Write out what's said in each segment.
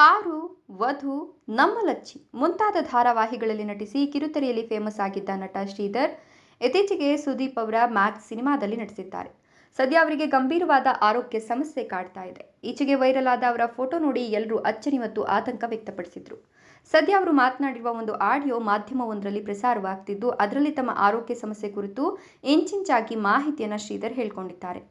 ಪಾರು, ವಧು ನಮ್ಮ ಲಚ್ಚಿ ಮುಂತಾದ ಧಾರಾವಾಹಿಗಳಲ್ಲಿ ನಟಿಸಿ ಕಿರುತೆರೆಯಲ್ಲಿ ಫೇಮಸ್ ಆಗಿದ್ದ ನಟ ಶ್ರೀಧರ್ ಇತ್ತೀಚೆಗೆ ಸುದೀಪ್ ಅವರ ಮ್ಯಾಕ್ಸ್ ಸಿನಿಮಾದಲ್ಲಿ ನಟಿಸಿದ್ದಾರೆ. ಸದ್ಯ ಅವರಿಗೆ ಗಂಭೀರವಾದ ಆರೋಗ್ಯ ಸಮಸ್ಯೆ ಕಾಡ್ತಾ ಇದೆ. ಈಚೆಗೆ ವೈರಲ್ ಆದ ಅವರ ಫೋಟೋ ನೋಡಿ ಎಲ್ಲರೂ ಅಚ್ಚರಿ ಮತ್ತು ಆತಂಕ ವ್ಯಕ್ತಪಡಿಸಿದ್ರು. ಸದ್ಯ ಅವರು ಮಾತನಾಡಿರುವ ಒಂದು ಆಡಿಯೋ ಮಾಧ್ಯಮವೊಂದರಲ್ಲಿ ಪ್ರಸಾರವಾಗ್ತಿದ್ದು, ಅದರಲ್ಲಿ ತಮ್ಮ ಆರೋಗ್ಯ ಸಮಸ್ಯೆ ಕುರಿತು ಇಂಚಿಂಚಾಗಿ ಮಾಹಿತಿಯನ್ನು ಶ್ರೀಧರ್ ಹೇಳ್ಕೊಂಡಿದ್ದಾರೆ.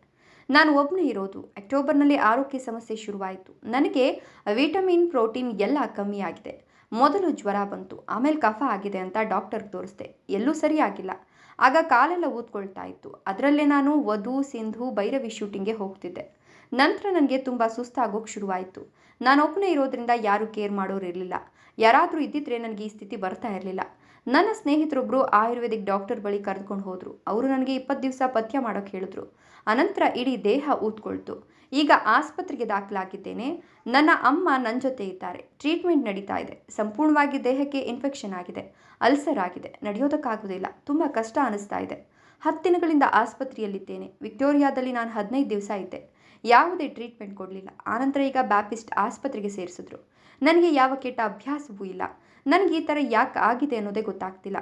ನಾನು ಒಬ್ಬನೇ ಇರೋದು. ಅಕ್ಟೋಬರ್ನಲ್ಲಿ ಆರೋಗ್ಯ ಸಮಸ್ಯೆ ಶುರುವಾಯಿತು. ನನಗೆ ವಿಟಮಿನ್, ಪ್ರೋಟೀನ್ ಎಲ್ಲ ಕಮ್ಮಿಯಾಗಿದೆ. ಮೊದಲು ಜ್ವರ ಬಂತು. ಆಮೇಲೆ ಕಫ ಆಗಿದೆ ಅಂತ ಡಾಕ್ಟರ್ಗೆ ತೋರಿಸ್ದೆ. ಎಲ್ಲೂ ಸರಿಯಾಗಿಲ್ಲ. ಆಗ ಕಾಲೆಲ್ಲ ಊದ್ಕೊಳ್ತಾ ಇತ್ತು. ಅದರಲ್ಲೇ ನಾನು ವಧು, ಸಿಂಧು, ಭೈರವಿ ಶೂಟಿಂಗ್ಗೆ ಹೋಗ್ತಿದ್ದೆ. ನಂತರ ನನಗೆ ತುಂಬ ಸುಸ್ತಾಗೋಕೆ ಶುರುವಾಯಿತು. ನಾನೊಬ್ಬನೇ ಇರೋದ್ರಿಂದ ಯಾರೂ ಕೇರ್ ಮಾಡೋರು ಇರಲಿಲ್ಲ. ಯಾರಾದರೂ ಇದ್ದಿದ್ರೆ ನನಗೆ ಈ ಸ್ಥಿತಿ ಬರ್ತಾ ಇರಲಿಲ್ಲ. ನನ್ನ ಸ್ನೇಹಿತರೊಬ್ಬರು ಆಯುರ್ವೇದಿಕ್ ಡಾಕ್ಟರ್ ಬಳಿ ಕರೆದುಕೊಂಡು ಹೋದರು. ಅವರು ನನಗೆ ಇಪ್ಪತ್ತು ದಿವಸ ಪಥ್ಯ ಮಾಡೋಕ್ಕೆ ಹೇಳಿದ್ರು. ಅನಂತರ ಇಡೀ ದೇಹ ಊದ್ಕೊಳ್ತು. ಈಗ ಆಸ್ಪತ್ರೆಗೆ ದಾಖಲಾಗಿದ್ದೇನೆ. ನನ್ನ ಅಮ್ಮ ನನ್ನ ಜೊತೆ ಇದ್ದಾರೆ. ಟ್ರೀಟ್ಮೆಂಟ್ ನಡೀತಾ ಇದೆ. ಸಂಪೂರ್ಣವಾಗಿ ದೇಹಕ್ಕೆ ಇನ್ಫೆಕ್ಷನ್ ಆಗಿದೆ. ಅಲ್ಸರ್ ಆಗಿದೆ. ನಡೆಯೋದಕ್ಕಾಗೋದಿಲ್ಲ. ತುಂಬ ಕಷ್ಟ ಅನಿಸ್ತಾ ಇದೆ. ಹತ್ತು ದಿನಗಳಿಂದ ಆಸ್ಪತ್ರೆಯಲ್ಲಿದ್ದೇನೆ. ವಿಕ್ಟೋರಿಯಾದಲ್ಲಿ ನಾನು ಹದಿನೈದು ದಿವಸ ಇದ್ದೆ. ಯಾವುದೇ ಟ್ರೀಟ್ಮೆಂಟ್ ಕೊಡಲಿಲ್ಲ. ಆನಂತರ ಈಗ ಬ್ಯಾಪಿಸ್ಟ್ ಆಸ್ಪತ್ರೆಗೆ ಸೇರಿಸಿದ್ರು. ನನಗೆ ಯಾವ ಕೆಟ್ಟ ಅಭ್ಯಾಸವೂ ಇಲ್ಲ. ನನಗೆ ಈ ಥರ ಯಾಕೆ ಆಗಿದೆ ಅನ್ನೋದೇ ಗೊತ್ತಾಗ್ತಿಲ್ಲ.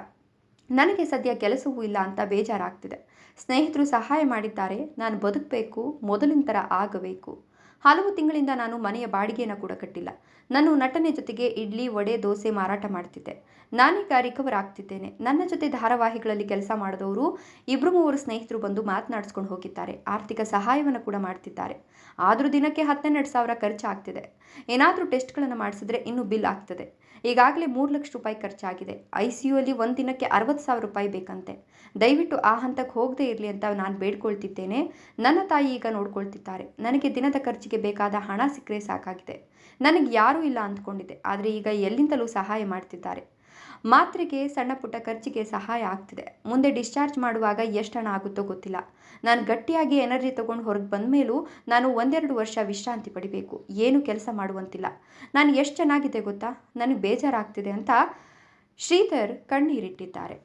ನನಗೆ ಸದ್ಯ ಕೆಲಸವೂ ಇಲ್ಲ ಅಂತ ಬೇಜಾರಾಗ್ತಿದೆ. ಸ್ನೇಹಿತರು ಸಹಾಯ ಮಾಡಿದ್ದಾರೆ. ನಾನು ಬದುಕಬೇಕು, ಮೊದಲಿನ ಥರ ಆಗಬೇಕು. ಹಲವು ತಿಂಗಳಿಂದ ನಾನು ಮನೆಯ ಬಾಡಿಗೆಯನ್ನು ಕೂಡ ಕಟ್ಟಿಲ್ಲ. ನಾನು ನಟನೆ ಜೊತೆಗೆ ಇಡ್ಲಿ, ವಡೆ, ದೋಸೆ ಮಾರಾಟ ಮಾಡ್ತಿದ್ದೆ. ನಾನೀಗ ರಿಕವರ್ ಆಗ್ತಿದ್ದೇನೆ ನನ್ನ ಜೊತೆ ಧಾರಾವಾಹಿಗಳಲ್ಲಿ ಕೆಲಸ ಮಾಡಿದವರು ಇಬ್ಬರು ಮೂವರು ಸ್ನೇಹಿತರು ಬಂದು ಮಾತನಾಡಿಸ್ಕೊಂಡು ಹೋಗಿದ್ದಾರೆ. ಆರ್ಥಿಕ ಸಹಾಯವನ್ನು ಕೂಡ ಮಾಡ್ತಿದ್ದಾರೆ. ಆದರೂ ದಿನಕ್ಕೆ ಹತ್ತೆರಡು ಸಾವಿರ ಖರ್ಚಾಗ್ತಿದೆ. ಏನಾದರೂ ಟೆಸ್ಟ್ಗಳನ್ನು ಮಾಡಿಸಿದ್ರೆ ಇನ್ನೂ ಬಿಲ್ ಆಗ್ತದೆ. ಈಗಾಗಲೇ ಮೂರು ಲಕ್ಷ ರೂಪಾಯಿ ಖರ್ಚಾಗಿದೆ. ಐ ಸಿ ಯು ಅಲ್ಲಿ ಒಂದು ದಿನಕ್ಕೆ ಅರವತ್ತು ಸಾವಿರ ರೂಪಾಯಿ ಬೇಕಂತೆ. ದಯವಿಟ್ಟು ಆ ಹಂತಕ್ಕೆ ಹೋಗದೇ ಇರಲಿ ಅಂತ ನಾನು ಬೇಡ್ಕೊಳ್ತಿದ್ದೇನೆ. ನನ್ನ ತಾಯಿ ಈಗ ನೋಡ್ಕೊಳ್ತಿದ್ದಾರೆ. ನನಗೆ ದಿನದ ಖರ್ಚಿಗೆ ಬೇಕಾದ ಹಣ ಸಿಕ್ಕರೆ ಸಾಕಾಗಿದೆ. ನನಗೆ ಯಾರೂ ಇಲ್ಲ ಅಂದ್ಕೊಂಡಿದ್ದೆ. ಆದರೆ ಈಗ ಎಲ್ಲಿಂದಲೂ ಸಹಾಯ ಮಾಡ್ತಿದ್ದಾರೆ. ಮಾತ್ರೆಗೆ ಸಣ್ಣ ಪುಟ್ಟ ಖರ್ಚಿಗೆ ಸಹಾಯ ಆಗ್ತಿದೆ. ಮುಂದೆ ಡಿಸ್ಚಾರ್ಜ್ ಮಾಡುವಾಗ ಎಷ್ಟು ಹಣ ಆಗುತ್ತೋ ಗೊತ್ತಿಲ್ಲ. ನಾನು ಗಟ್ಟಿಯಾಗಿ ಎನರ್ಜಿ ತಗೊಂಡು ಹೊರಗೆ ಬಂದ ಮೇಲೂ ನಾನು ಒಂದೆರಡು ವರ್ಷ ವಿಶ್ರಾಂತಿ ಪಡಿಬೇಕು. ಏನು ಕೆಲಸ ಮಾಡುವಂತಿಲ್ಲ. ನಾನು ಎಷ್ಟು ಚೆನ್ನಾಗಿದೆ ಗೊತ್ತಾ? ನನಗೆ ಬೇಜಾರಾಗ್ತಿದೆ ಅಂತ ಶ್ರೀಧರ್ ಕಣ್ಣೀರಿಟ್ಟಿದ್ದಾರೆ.